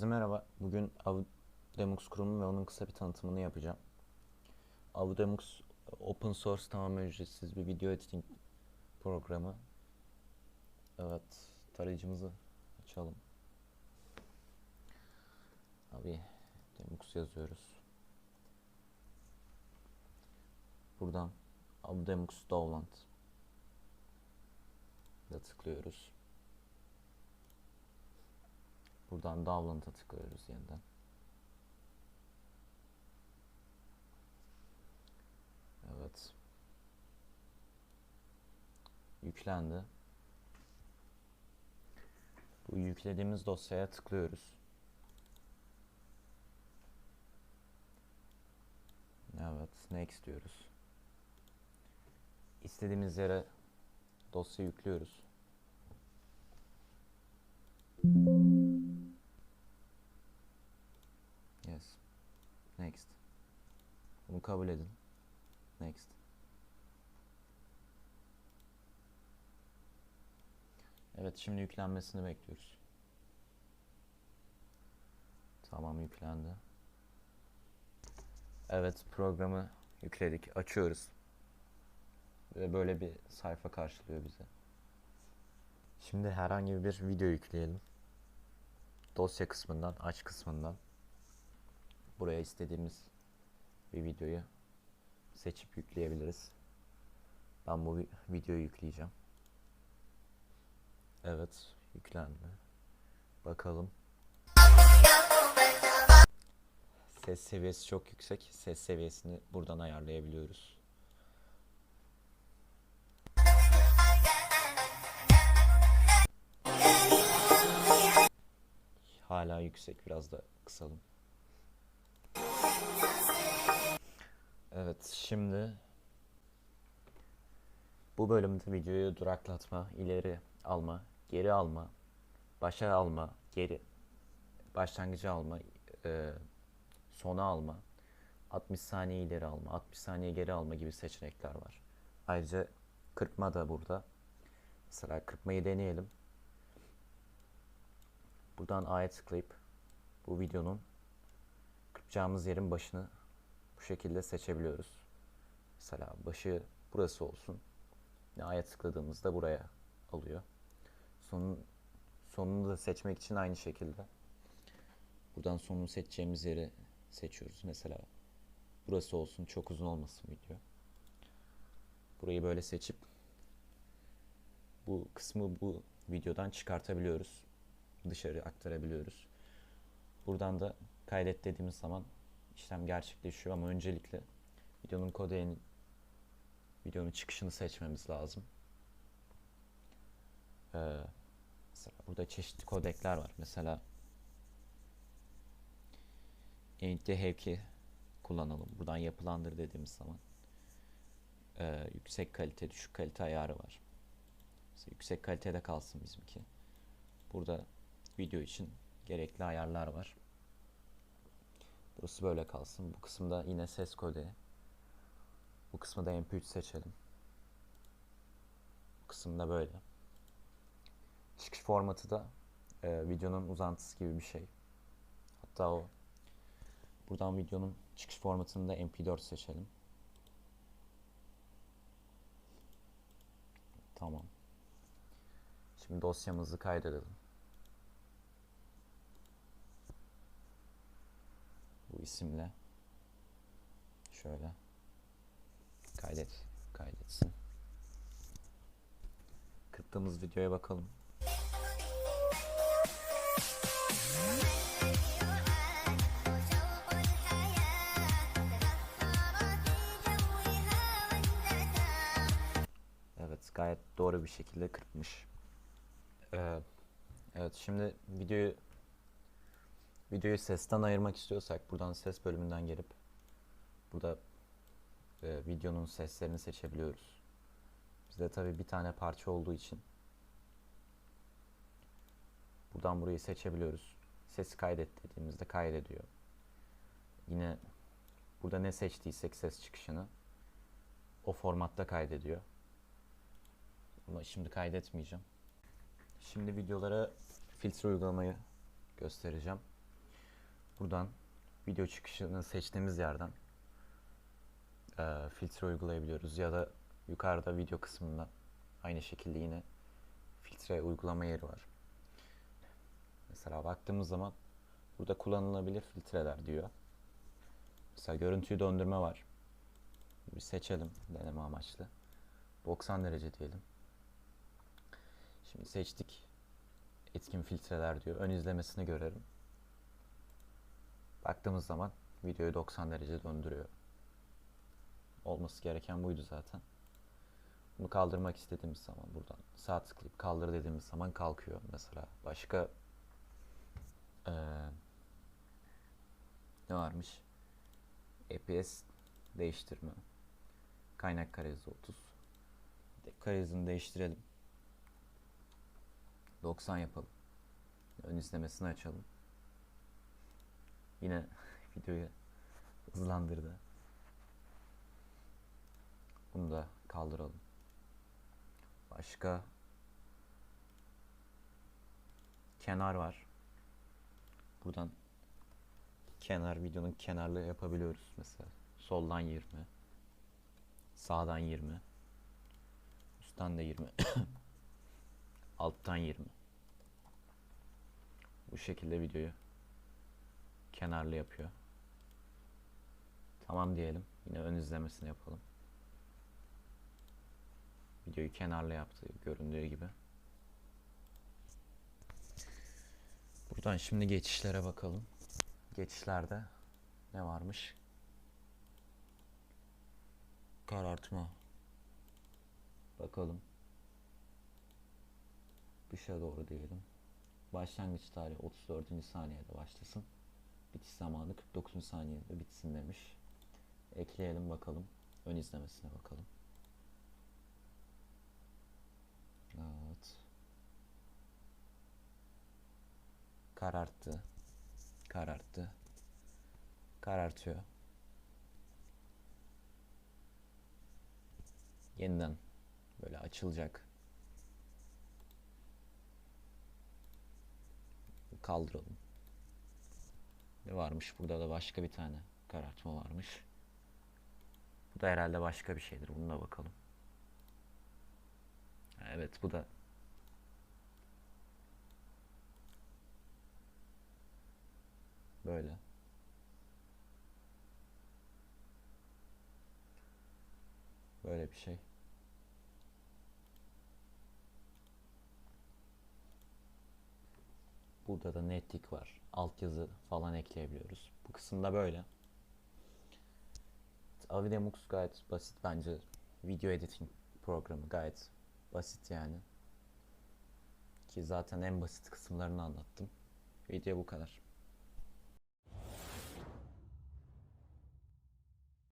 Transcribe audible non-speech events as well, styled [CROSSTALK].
Herkese merhaba. Bugün Audemux kurumu ve onun kısa bir tanıtımını yapacağım. Audemux open source tamamen ücretsiz bir video editing programı. Evet, tarayıcımızı açalım. Abi Demux yazıyoruz. Buradan Audemux Download da tıklıyoruz. Buradan download'a tıklıyoruz yeniden. Evet. Yüklendi. Bu yüklediğimiz dosyaya tıklıyoruz. Evet, next diyoruz. İstediğimiz yere dosya yüklüyoruz. Kabul edin. Next. Evet şimdi yüklenmesini bekliyoruz. Tamam yüklendi. Evet programı yükledik. Açıyoruz. Ve böyle bir sayfa karşılıyor bizi. Şimdi herhangi bir video yükleyelim. Dosya kısmından, aç kısmından buraya istediğimiz bir videoyu seçip yükleyebiliriz. Ben bu vi- videoyu yükleyeceğim. Evet, yüklendi. Bakalım. Ses seviyesi çok yüksek. Ses seviyesini buradan ayarlayabiliyoruz. Hala yüksek. Biraz da kısalım. Evet, şimdi bu bölümde videoyu duraklatma, ileri alma, geri alma, başa alma, geri, başlangıcı alma, e, sona alma, 60 saniye ileri alma, 60 saniye geri alma gibi seçenekler var. Ayrıca kırpma da burada. Mesela kırpmayı deneyelim. Buradan A'ya tıklayıp bu videonun kırpacağımız yerin başını bu şekilde seçebiliyoruz. Mesela başı burası olsun. A'ya tıkladığımızda buraya alıyor. Sonun, sonunu da seçmek için aynı şekilde. Buradan sonunu seçeceğimiz yeri seçiyoruz. Mesela burası olsun. Çok uzun olmasın video. Burayı böyle seçip bu kısmı bu videodan çıkartabiliyoruz. Dışarı aktarabiliyoruz. Buradan da kaydet dediğimiz zaman işlem gerçekleşiyor ama öncelikle videonun kodeğini videonun çıkışını seçmemiz lazım. Ee, mesela burada çeşitli kodekler var. Mesela Unity Hevki kullanalım. Buradan yapılandır dediğimiz zaman ee, yüksek kalite, düşük kalite ayarı var. Mesela yüksek kalitede kalsın bizimki. Burada video için gerekli ayarlar var. Burası böyle kalsın. Bu kısımda yine ses kodeği. Bu kısmı da MP3 seçelim. Bu kısımda böyle. Çıkış formatı da e, videonun uzantısı gibi bir şey. Hatta o buradan videonun çıkış formatını da MP4 seçelim. Tamam. Şimdi dosyamızı kaydedelim. Bu isimle şöyle kaydet kaydetsin. Kırptığımız videoya bakalım. Evet, gayet doğru bir şekilde kırpmış. Ee, evet, şimdi videoyu videoyu sesten ayırmak istiyorsak buradan ses bölümünden gelip burada e, videonun seslerini seçebiliyoruz. Bizde tabii bir tane parça olduğu için buradan burayı seçebiliyoruz. Sesi kaydet dediğimizde kaydediyor. Yine burada ne seçtiysek ses çıkışını o formatta kaydediyor. Ama şimdi kaydetmeyeceğim. Şimdi videolara filtre uygulamayı göstereceğim. Buradan video çıkışını seçtiğimiz yerden e, filtre uygulayabiliyoruz ya da yukarıda video kısmında aynı şekilde yine filtre uygulama yeri var. Mesela baktığımız zaman burada kullanılabilir filtreler diyor. Mesela görüntüyü döndürme var. Bir seçelim deneme amaçlı. 90 derece diyelim. Şimdi seçtik. Etkin filtreler diyor. Ön izlemesini görelim. Baktığımız zaman videoyu 90 derece döndürüyor. Olması gereken buydu zaten. Bunu kaldırmak istediğimiz zaman buradan sağ tıklayıp kaldır dediğimiz zaman kalkıyor. Mesela başka eee, ne varmış? EPS değiştirme. Kaynak karesi 30. Karesini değiştirelim. 90 yapalım. Ön izlemesini açalım. Yine [LAUGHS] videoyu hızlandırdı. Bunu da kaldıralım. Başka kenar var. Buradan kenar videonun kenarlığı yapabiliyoruz mesela. Soldan 20. Sağdan 20. Üstten de 20. [COUGHS] Alttan 20. Bu şekilde videoyu kenarlı yapıyor. Tamam diyelim. Yine ön izlemesini yapalım. Videoyu kenarlı yaptı göründüğü gibi. Buradan şimdi geçişlere bakalım. Geçişlerde ne varmış? Karartma. Bakalım. Dışa doğru diyelim. Başlangıç tarihi 34. saniyede başlasın. Zamanı 49. saniyede bitsin demiş. Ekleyelim bakalım. Ön izlemesine bakalım. Evet. Kararttı. Kararttı. Karartıyor. Yeniden böyle açılacak. Kaldıralım. Varmış? Burada da başka bir tane karartma varmış. Bu da herhalde başka bir şeydir. Bununla bakalım. Evet bu da böyle. Böyle bir şey. Burada da netlik var. Altyazı falan ekleyebiliyoruz. Bu kısımda böyle. Avidemux gayet basit bence. Video editing programı gayet basit yani. Ki zaten en basit kısımlarını anlattım. Video bu kadar.